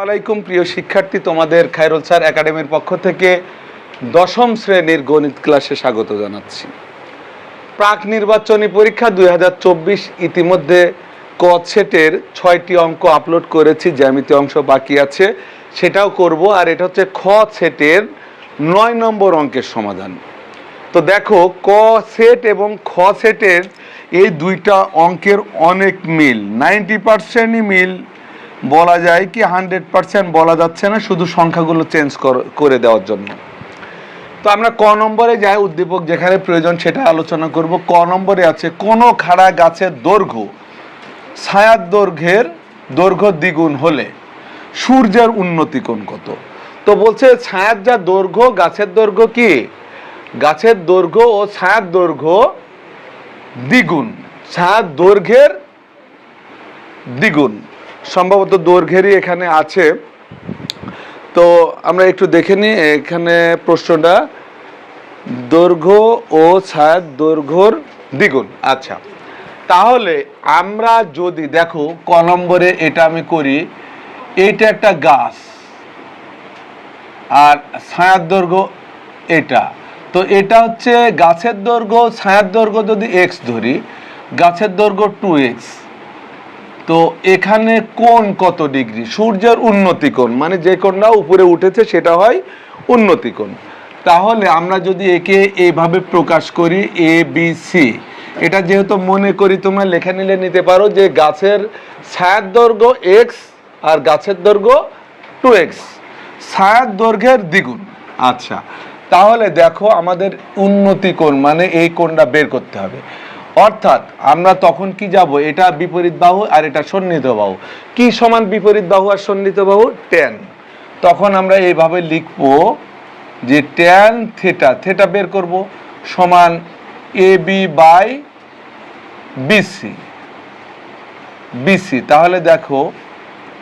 আলাইকুম, প্রিয় শিক্ষার্থী, তোমাদের খায়রুল স্যার একাডেমির পক্ষ থেকে দশম শ্রেণির গণিত ক্লাসে স্বাগত জানাচ্ছি। প্রাক নির্বাচনী পরীক্ষা দুই হাজার চব্বিশ ইতিমধ্যে ক সেটের ছয়টি অঙ্ক আপলোড করেছি, জ্যামিতি অংশ বাকি আছে, সেটাও করব, আর এটা হচ্ছে খ সেটের নয় নম্বর অঙ্কের সমাধান। তো দেখো, ক সেট এবং খ সেটের এই দুইটা অঙ্কের অনেক মিল, নাইনটি পার্সেন্টই মিল বলা যায় কি হান্ড্রেড পার্সেন্ট বলা যাচ্ছে না, শুধু সংখ্যাগুলো চেঞ্জ করে দেওয়ার জন্য। তো আমরা ক নম্বরে যাই, উদ্দীপক যেখানে প্রয়োজন সেটা আলোচনা করব। ক নম্বরে আছে, কোনো খাড়া গাছের দৈর্ঘ্য, ছায়ার দৈর্ঘ্যের দৈর্ঘ্য দ্বিগুণ হলে সূর্যের উন্নতি কোণ কত? তো বলছে ছায়ার যা দৈর্ঘ্য, গাছের দৈর্ঘ্য কি? গাছের দৈর্ঘ্য ও ছায়ার দৈর্ঘ্য দ্বিগুণ, ছায়ার দৈর্ঘ্যের দ্বিগুণ। সম্ভবত দৈর্ঘ্যেরই এখানে আছে। তো আমরা একটু দেখে নিই এখানে প্রশ্নটা, দৈর্ঘ্য ও ছায়ার দৈর্ঘ্যর দ্বিগুণ। আচ্ছা তাহলে আমরা যদি দেখো ক নম্বরে এটা আমি করি এটা একটা গাছ আর ছায়ার দৈর্ঘ্য এটা। তো এটা হচ্ছে গাছের দৈর্ঘ্য, ছায়ার দৈর্ঘ্য যদি এক্স ধরি, গাছের দৈর্ঘ্য টু এক্স তো এখানে কোন কত ডিগ্রি? সূর্যের উন্নতি কোণ মানে যে কোণটা উপরে উঠেছে সেটা হয় উন্নতি কোণ। তাহলে আমরা যদি একে এইভাবে প্রকাশ করি এ বি সি এটা যেহেতু মনে করি তোমরা লেখা নিলে নিতে পারো যে গাছের ছায়ার দৈর্ঘ্য এক্স আর গাছের দৈর্ঘ্য টু এক্স ছায়ার দৈর্ঘ্যের দ্বিগুণ। আচ্ছা তাহলে দেখো আমাদের উন্নতি কোণ মানে এই কোণটা বের করতে হবে। অর্থাৎ আমরা তখন কি যাব? এটা বিপরীত বাহু আর এটা সন্নিহিত বাহু। কি সমান বিপরীত বাহু আর সন্নিহিত বাহু? টেন তখন আমরা এইভাবে লিখব যে ট্যান থেটা থেটা বের করব, সমান A B by BC BC তাহলে দেখো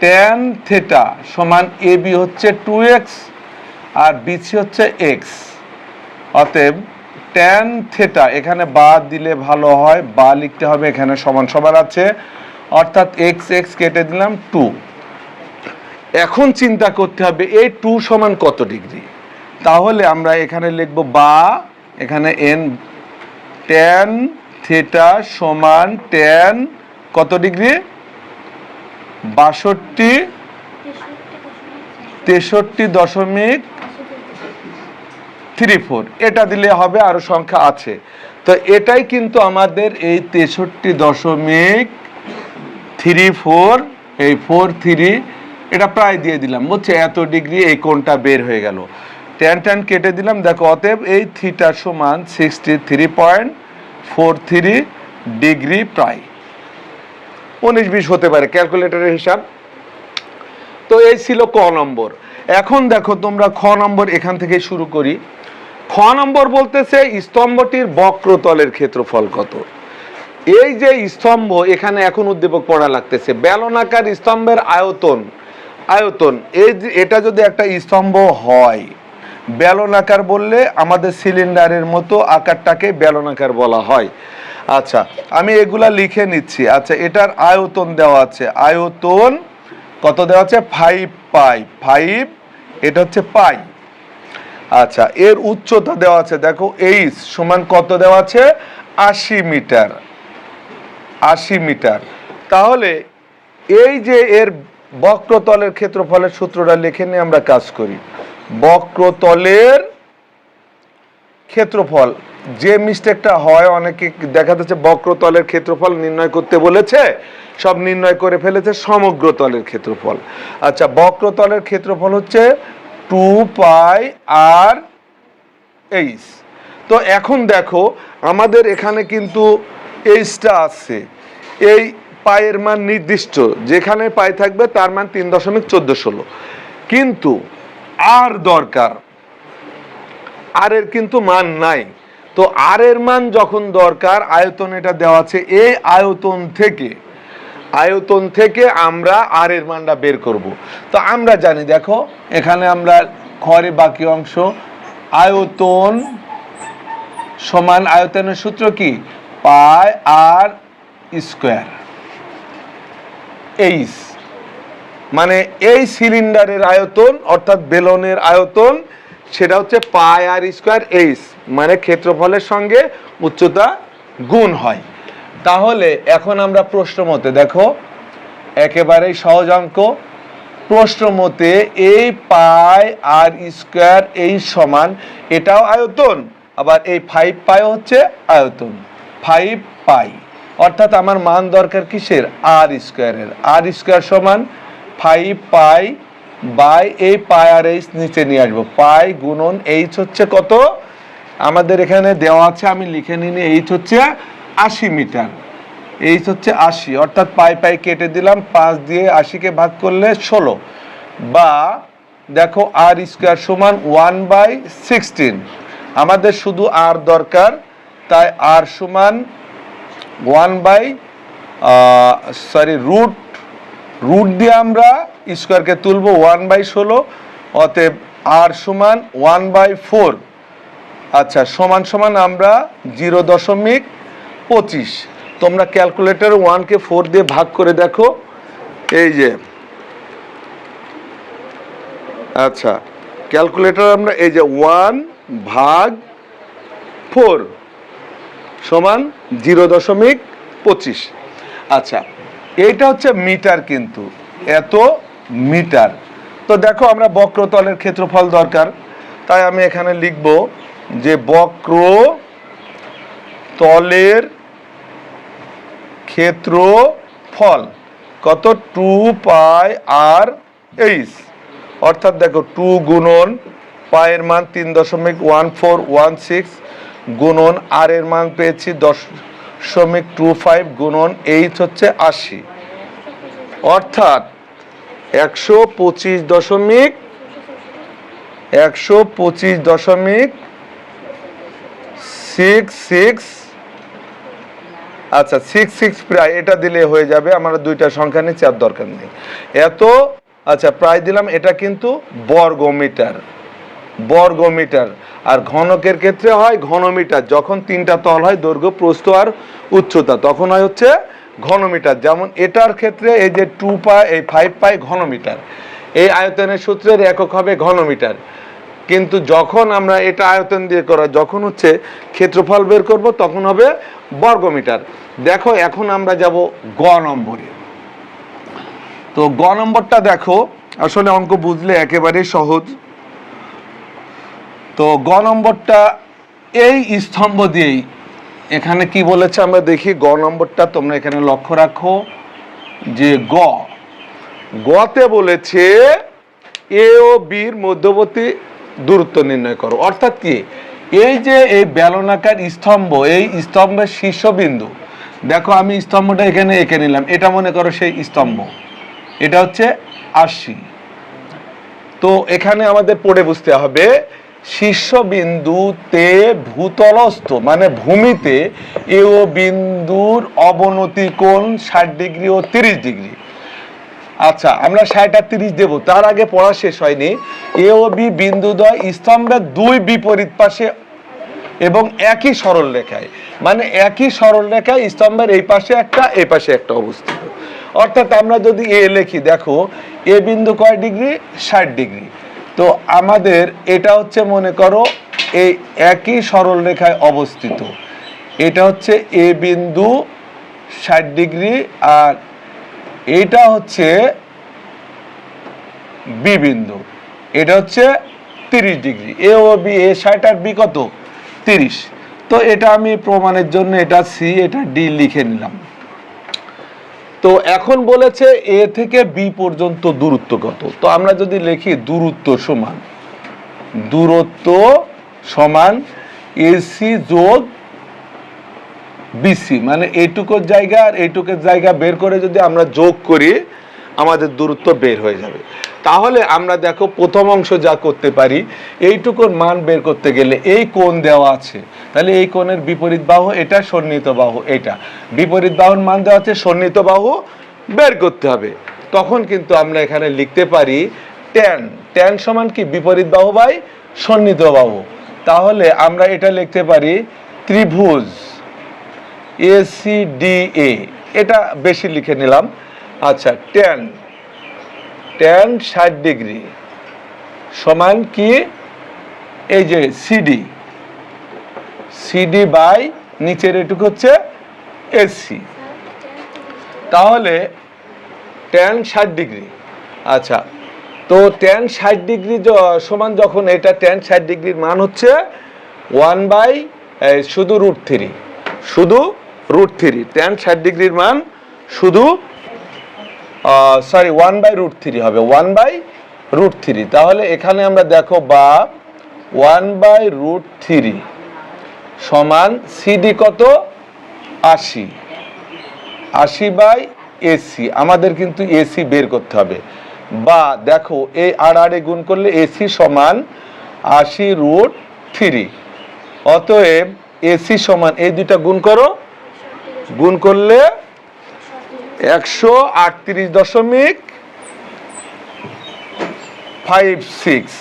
ট্যান থেটা সমান এ বি হচ্ছে টু এক্স আর বিসি হচ্ছে এক্স অতএব ট্যান থেটা এখানে বা দিলে ভালো হয়, বা লিখতে হবে এখানে সমান সমান আছে। অর্থাৎ এক্স এক্স কেটে দিলাম টু এখন চিন্তা করতে হবে, এই টু সমান কত ডিগ্রি? তাহলে আমরা এখানে লিখব বা, এখানে এন ট্যান থেটা সমান ট্যান কত ডিগ্রি? বাষট্টি, তেষট্টি দশমিক থ্রি ফোর এটা দিলে হবে আরও সংখ্যা আছে। তো এটাই কিন্তু আমাদের এই তেষট্টি দশমিক থ্রি ফোর এই ফোর থ্রি এটা প্রায় দিয়ে দিলাম। বুঝছে? এত ডিগ্রি এই কোণটা বের হয়ে গেল। ট্যান ট্যান কেটে দিলাম। দেখো, অতএব এই থিটা সমান sixty three point four three degree প্রায়। উনিশ, বিশ হতে পারে ক্যালকুলেটরের হিসাব। তো এই ছিল ক নম্বর। এখন দেখো, তোমরা খ নম্বর এখান থেকে শুরু করি। খ নম্বর বলতেছে স্তম্ভটির বক্রতলের ক্ষেত্রফল কত? এই যে স্তম্ভ, এখানে এখন উদ্দীপক পড়া লাগতেছে। বেলনাকার স্তম্ভের আয়তন আয়তন, এই এটা যদি একটা স্তম্ভ হয় বেলনাকার বললে আমাদের সিলিন্ডারের মতো আকারটাকে বেলনাকার বলা হয়। আচ্ছা আমি এগুলা লিখে নিচ্ছি। আচ্ছা এটার আয়তন দেওয়া আছে। আয়তন কত দেওয়া আছে? ফাইভ পাই ফাইভ এটা হচ্ছে পাই আচ্ছা এর উচ্চতা দেওয়া আছে, দেখো, এইচ, সমান কত দেওয়া আছে? আশি মিটার। আশি মিটার। তাহলে এই যে এর বক্রতলের ক্ষেত্রফলের সূত্রটা লিখে নিয়ে আমরা কাজ করি। বক্রতলের ক্ষেত্রফল, যে মিস্টেকটা হয়, অনেকে দেখা যাচ্ছে বক্রতলের ক্ষেত্রফল নির্ণয় করতে বলেছে, সব নির্ণয় করে ফেলেছে সমগ্র তলের ক্ষেত্রফল। আচ্ছা বক্রতলের ক্ষেত্রফল হচ্ছে টু পাই আর এইচ তো এখন দেখো, আমাদের এখানে কিন্তু এইচটা আছে। এই পায়ের মান নির্দিষ্ট। যেখানে পাই থাকবে, তার মান তিন দশমিক চোদ্দ ষোলো। কিন্তু আর দরকার। আর এর কিন্তু মান নাই। তো আর এর মান যখন দরকার, আয়তন এটা দেওয়া আছে, এই আয়তন থেকে আয়তন থেকে আমরা আর এর মানটা বের করব। তো আমরা জানি, দেখো, এখানে আমরা খরে বাকি অংশ, আয়তন সমান আয়তনের সূত্র কি? পাই আর স্কোয়ার। এইচ মানে এই সিলিন্ডারের আয়তন, অর্থাৎ বেলনের আয়তন, সেটা হচ্ছে পাই আর স্কোয়ার এইচ মানে ক্ষেত্রফলের সঙ্গে উচ্চতা গুণ হয়। তাহলে এখন আমরা প্রশ্ন মতে দেখো, একেবারেই সহজ অঙ্ক। প্রশ্ন মতে এই পাই আর স্কোয়ার এই সমান, এটাও আয়তন, আবার এই ফাইভ পাই হচ্ছে আয়তন। ফাইভ পাই, অর্থাৎ আমার মান দরকার কিসের? আর স্কোয়ারের আর স্কোয়ার সমান ফাইভ পাই বাই এই পাই আর এইচ নিচে নিয়ে আসব। পাই গুণন এইচ হচ্ছে কত? আমাদের এখানে দেওয়া আছে, আমি লিখে নিনি এইচ হচ্ছে আশি মিটার। এইচ হচ্ছে আশি। অর্থাৎ পাই পাই কেটে দিলাম, পাঁচ দিয়ে আশিকে ভাগ করলে ষোলো। বা দেখো আর স্কোয়ার সমান ওয়ান বাই সিক্সটিন। আমাদের শুধু আর দরকার, তাই আর সমান one by sorry root root দিয়ে আমরা স্কোয়ারকে তুলব ওয়ান বাই ষোলো, অতএব আর সমান ওয়ান বাই ফোর। আচ্ছা সমান সমান আমরা জিরো দশমিক পঁচিশ। তোমরা ক্যালকুলেটর ওয়ানকে ফোর দিয়ে ভাগ করে দেখো। এই যে। আচ্ছা ক্যালকুলেটার আমরা এই যে ওয়ান ভাগ ফোর সমান জিরো দশমিক পঁচিশ। আচ্ছা এইটা হচ্ছে মিটার কিন্তু। এত মিটার তো দেখো আমরা বক্রতলের ক্ষেত্রফল দরকার। তাই আমি এখানে লিখব যে বক্র তলের ক্ষেত্রফল। কত? Two pi r h. অর্থাৎ দেখো, টু গুণন পায়ের মান তিন দশমিক ওয়ান ফোর ওয়ান সিক্স গুণন আর এর মান পেয়েছি দশ দশমিক টু ফাইভ গুণন এইচ হচ্ছে আশি। অর্থাৎ একশো পঁচিশ দশমিক, একশো পঁচিশ দশমিক সিক্স সিক্স আচ্ছা সিক্স সিক্স প্রায় এটা দিলে হয়ে যাবে, আমরা দুইটা সংখ্যা নিচ্ছি, আর দরকার নেই। এত আচ্ছা প্রায় দিলাম, এটা কিন্তু বর্গমিটার বর্গমিটার। আর ঘনকের ক্ষেত্রে হয় ঘনমিটার, যখন তিনটা তল হয়, দৈর্ঘ্য, প্রস্থ আর উচ্চতা, তখন হয় হচ্ছে ঘনমিটার। যেমন এটার ক্ষেত্রে এই যে টু পাই এই ফাইভ পাই ঘনমিটার। এই আয়তনের সূত্রের একক হবে ঘনমিটার। কিন্তু যখন আমরা এটা আয়তন দিয়ে করা, যখন হচ্ছে ক্ষেত্রফল বের করব, তখন হবে বর্গমিটার। দেখো, এখন আমরা যাব গ নম্বরে। তো গ নম্বরটা দেখো, আসলে অঙ্ক বুঝলে একেবারেই সহজ। তো গ নম্বরটা এই স্তম্ভ দিয়েই। এখানে কি বলেছে আমরা দেখি, গ নম্বরটা তোমরা এখানে লক্ষ্য রাখো, যে গ। গতে বলেছে এ ও বির মধ্যবর্তী দূরত্ব নির্ণয় করো। অর্থাৎ কি? এই যে এই বেলনাকার স্তম্ভ, এই স্তম্ভের শীর্ষবিন্দু, দেখো আমি স্তম্ভটা এখানে এঁকে নিলাম। এটা মনে করো সেই স্তম্ভ। এটা হচ্ছে আশি তো এখানে আমাদের পড়ে বুঝতে হবে, শীর্ষবিন্দুতে ভূতলস্থ মানে ভূমিতে এ ও বিন্দুর অবনতি কোণ ষাট ডিগ্রি ও তিরিশ ডিগ্রি। আচ্ছা আমরা ষাট আর তিরিশ দেবো। তার আগে পড়া শেষ হয়নি। এ ও বি বিন্দুদ্বয় স্তম্ভের দুই বিপরীত পাশে এবং একই সরল রেখায় মানে একই সরল রেখায় স্তম্ভের এই পাশে একটা, এই পাশে একটা অবস্থিত। অর্থাৎ আমরা যদি এ লিখি, দেখো, এ বিন্দু কয় ডিগ্রি? ষাট ডিগ্রি। তো আমাদের এটা হচ্ছে, মনে করো, এই একই সরল রেখায় অবস্থিত। এটা হচ্ছে এ বিন্দু ষাট ডিগ্রি আর এইটা হচ্ছে বি বিন্দু। এটা হচ্ছে তিরিশ degree. A O B A ষাট আর বি কত? তিরিশ। তো এটা আমি প্রমাণের জন্য এটা সি এটা ডি লিখে নিলাম। তো এখন বলেছে এ থেকে বি পর্যন্ত দূরত্ব কত? তো আমরা যদি লিখি দূরত্ব সমান দূরত্ব সমান এসি যোগ বিসি মানে এইটুকুর জায়গা আর এইটুকুর জায়গা বের করে যদি আমরা যোগ করি, আমাদের দূরত্ব বের হয়ে যাবে। তাহলে আমরা দেখো প্রথম অংশ যা করতে পারি, এইটুকুর মান বের করতে গেলে এই কোণ দেওয়া আছে। তাহলে এই কোণের বিপরীত বাহু এটা, সন্নিহিত বাহু এটা। বিপরীত বাহুর মান দেওয়া আছে, সন্নিহিত বাহু বের করতে হবে। তখন কিন্তু আমরা এখানে লিখতে পারি ট্যান ট্যান সমান কি? বিপরীত বাহু বাই সন্নিহিত বাহু। তাহলে আমরা এটা লিখতে পারি ত্রিভুজ। এসিডিএ এটা বেশি লিখে নিলাম। আচ্ছা ট্যান টেন ষাট ডিগ্রি সমান কি? এই যে সিডি সিডি বাই নিচের এটুকু হচ্ছে এসি তাহলে টেন ষাট ডিগ্রি। আচ্ছা তো টেন ষাট ডিগ্রি সমান যখন এটা টেন ষাট ডিগ্রির মান হচ্ছে ওয়ান বাই শুধু রুট থ্রি। শুধু রুট থ্রি টেন ষাট ডিগ্রির মান শুধু sorry one by root three হবে ওয়ান বাই রুট থ্রি তাহলে এখানে আমরা দেখো বা ওয়ান বাই রুট থ্রি সমান সিডি কত? আশি। আশি বাই এসি আমাদের কিন্তু এসি বের করতে হবে। বা দেখো, এই আর আড়ে গুণ করলে এসি সমান আশি রুট থ্রি অতএব এসি সমান এই দুটা গুণ করো গুণ করলে একশো আটত্রিশ দশমিক ফাইভ সিক্স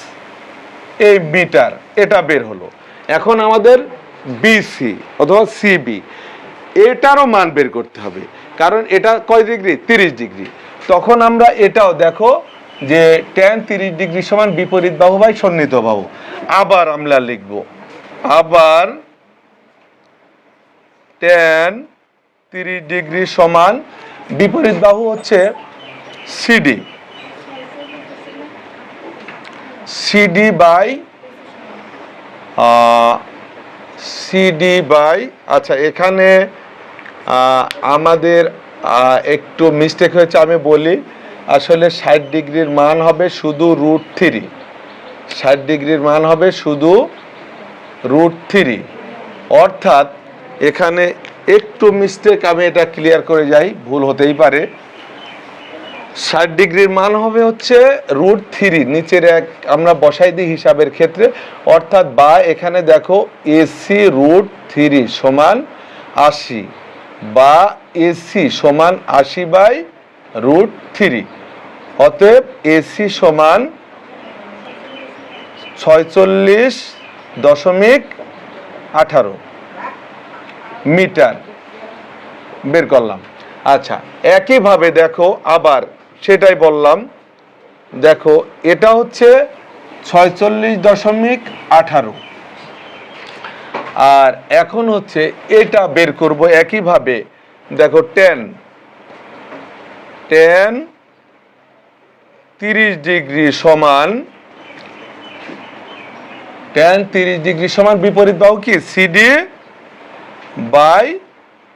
এই মিটার এটা বের হলো। এখন আমাদের বিসি অথবা সিবি এটারও মান বের করতে হবে, কারণ এটা কয় ডিগ্রি? তিরিশ ডিগ্রি। তখন আমরা এটাও দেখো যে টেন তিরিশ ডিগ্রি সমান বিপরীত বাহু বাই সন্নিহিত বাহু। আবার আমরা লিখব, আবার টেন তিরিশ ডিগ্রি সমান, বিপরীত বাহু হচ্ছে CD CD by CD by আচ্ছা এখানে আমাদের একটু মিস্টেক হয়েছে, আমি বলি, আসলে ষাট ডিগ্রির মান হবে শুধু রুট থ্রি ষাট ডিগ্রির মান হবে শুধু রুট থ্রি অর্থাৎ, এখানে একটু মিস্টেক আমি এটা ক্লিয়ার করে যাই, ভুল হতেই পারে। ষাট ডিগ্রির মান হবে হচ্ছে রুট থ্রি নিচের এক, আমরা বসাই দিই হিসাবের ক্ষেত্রে। অর্থাৎ বা এখানে দেখো এসি রুট থ্রি সমান আশি, বা এসি সমান আশি বাই রুট থ্রি অতএব এসি সমান ছয়চল্লিশ দশমিক আঠারো। মিটার। বের করলাম। আচ্ছা একইভাবে দেখো, আবার সেটাই বললাম। দেখো, এটা হচ্ছে ছয়চল্লিশ দশমিক আঠারো। আর এখন হচ্ছে এটা বের করব একইভাবে। দেখো টেন টেন তিরিশ ডিগ্রি সমান টেন তিরিশ ডিগ্রি সমান বিপরীত বাহু কি? CD by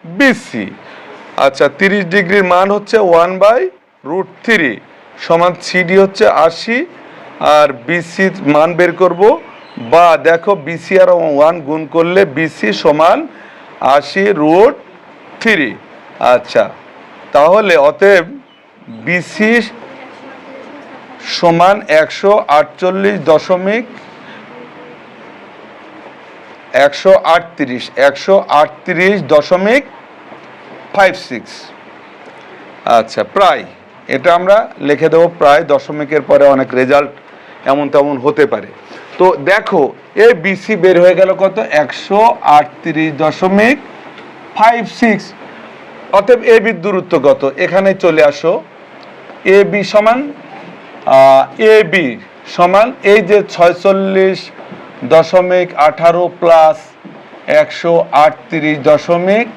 BC. আচ্ছা তিরিশ ডিগ্রির মান হচ্ছে ওয়ান বাই রুট থ্রি সমান সিডি হচ্ছে আশি, আর বিসি মান বের করব বা দেখো বিসি আর ওয়ান গুণ করলে বিসি সমান আশি রুট থ্রি। আচ্ছা তাহলে অতএব বিসি সমান একশো আটচল্লিশ দশমিক একশো একশো দশমিক ফাইভ সিক্স আচ্ছা প্রায়, এটা আমরা লিখে দেবো প্রায় দশমিকের পরে অনেক রেজাল্ট এমন তেমন হতে পারে। তো দেখো, এ বিসি বের হয়ে গেল কত? একশো আটত্রিশ দশমিক ফাইভ সিক্স অতএব এ, বির দূরত্ব কত? এখানে চলে আসো। এ, বি সমান এ, বি সমান এই যে ছয়চল্লিশ দশমিক আঠারো প্লাস একশো আটত্রিশ দশমিক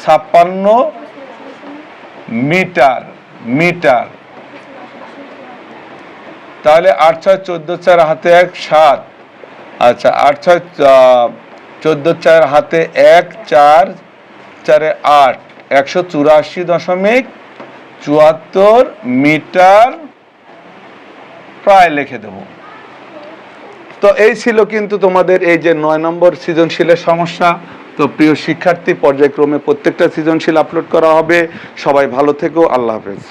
ছাপ্পান্ন মিটার মিটার। তাহলে আট ছয় চোদ্দ চার হাতে এক, সাত। আচ্ছা আট ছয় চোদ্দ চার হাতে এক, চার, চারে আট। একশো চুরাশি দশমিক চুয়াত্তর মিটার। প্রায় লিখে দেব। তো এই ছিল কিন্তু তোমাদের এই যে নয় নম্বর সৃজনশীলের সমস্যা। তো প্রিয় শিক্ষার্থী, পর্যায়ক্রমে প্রত্যেকটা সৃজনশীল আপলোড করা হবে। সবাই ভালো থেকো, আল্লাহ হাফেজ।